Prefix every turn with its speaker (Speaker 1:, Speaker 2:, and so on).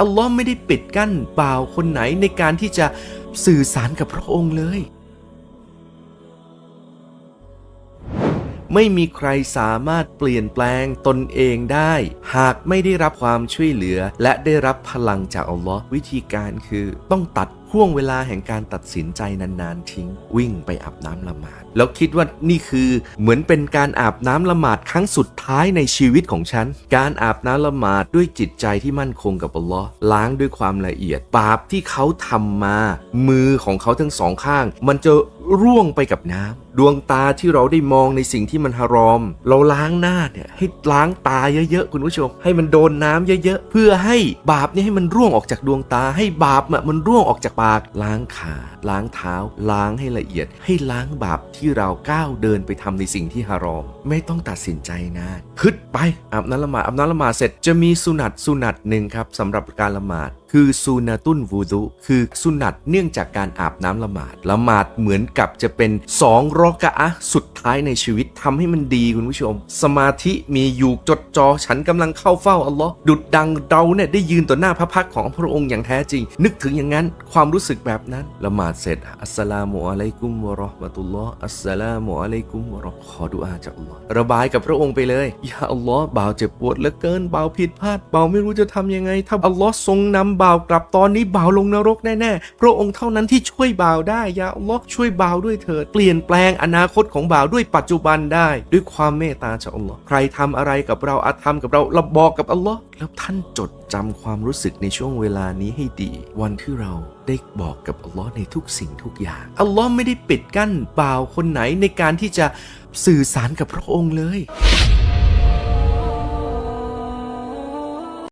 Speaker 1: อัลลอฮ์ไม่ได้ปิดกั้นบ่าวคนไหนในการที่จะสื่อสารกับพระองค์เลย ไม่มีใครสามารถเปลี่ยนแปลงตนเองได้ หากไม่ได้รับความช่วยเหลือ และได้รับพลังจากอัลลอฮ์วิธีการคือ ต้องตัด ห่วงเวลาแห่งการตัดสินใจนานๆ ทิ้ง วิ่งไปอาบน้ำละหมาด แล้วคิดว่านี่คือเหมือนเป็นการอาบน้ำละหมาดครั้งสุดท้ายในชีวิตของฉัน การอาบน้ำละหมาดด้วยจิตใจที่มั่นคงกับอัลลอฮ์ล้างด้วยความละเอียดบาปที่เขาทำมา มือของเขาทั้งสองข้าง มันจะ ร่วงไปกับน้ำดวงตาที่เราได้มองในสิ่งที่มันฮารอม เราล้างหน้าเนี่ยให้ล้างตาเยอะๆคุณผู้ชม ให้มันโดนน้ำเยอะๆเพื่อให้บาปเนี่ยให้มันร่วงออกจากดวงตา ให้บาปมันร่วงออกจากปากล้างขาล้างเท้า ล้างให้ละเอียด ให้ล้างบาปที่เราก้าวเดินไปทำในสิ่งที่ฮารอม ไม่ต้องตัดสินใจนานพึดไปอาบน้ำละหมาดอาบน้ำละหมาดเสร็จจะมีสุนัตสุนัตหนึ่งครับสำหรับการละหมาดคือซูนาตุนวูดุคือสุนัตเนื่องจากการอาบน้ำละหมาดละหมาดเหมือนกับจะเป็นสองรอกะอะสุดท้ายในชีวิตทำให้มันดีคุณผู้ชม สมาธิมีอยู่จดจอฉันกำลังเข้าเฝ้าอัลลอฮ์ดุดดังเราเนี่ยได้ยืนต่อหน้าพระพักของพระองค์อย่างแท้จริง นึกถึงอย่างนั้นความรู้สึกแบบนั้น ละหมาดเสร็จอัสสลามุอะลัยกุมวะราะห์มะตุลลอฮ์อัสสลามุอะลัยกุมวะราะห์ขอดุอาจากอัลลอฮ์ระบายกับพระองค์ไปเลยยาอัลลอฮ์บ่าวเจ็บปวดเหลือเกินบ่าวผิดพลาดบ่าวไม่รู้จะทำยังไง ถ้าอัลลอฮ์ทรงนำบ่าวกลับตอนนี้บ่าวลงนรกแน่ๆ พระองค์เท่านั้นที่ช่วยบ่าวได้ยาอัลลอฮ์ช่วยบ่าวด้วยเถิด เปลี่ยนแปลงอนาคตของบ่าวด้วยปัจจุบันได้ ด้วยความเมตตาจากอัลลอฮ์ใครทำอะไรกับเราอาจทำกับเราเราบอกกับอัลลอฮ์แล้วท่านจดจำความรู้สึกในช่วงเวลานี้ให้ดี วันที่เราได้บอกกับอัลลอฮ์ในทุกสิ่งทุกอย่างอัลลอฮ์ไม่ได้ปิดกั้นบ่าวคนไหนในการที่จะสื่อสารกับพระองค์เลย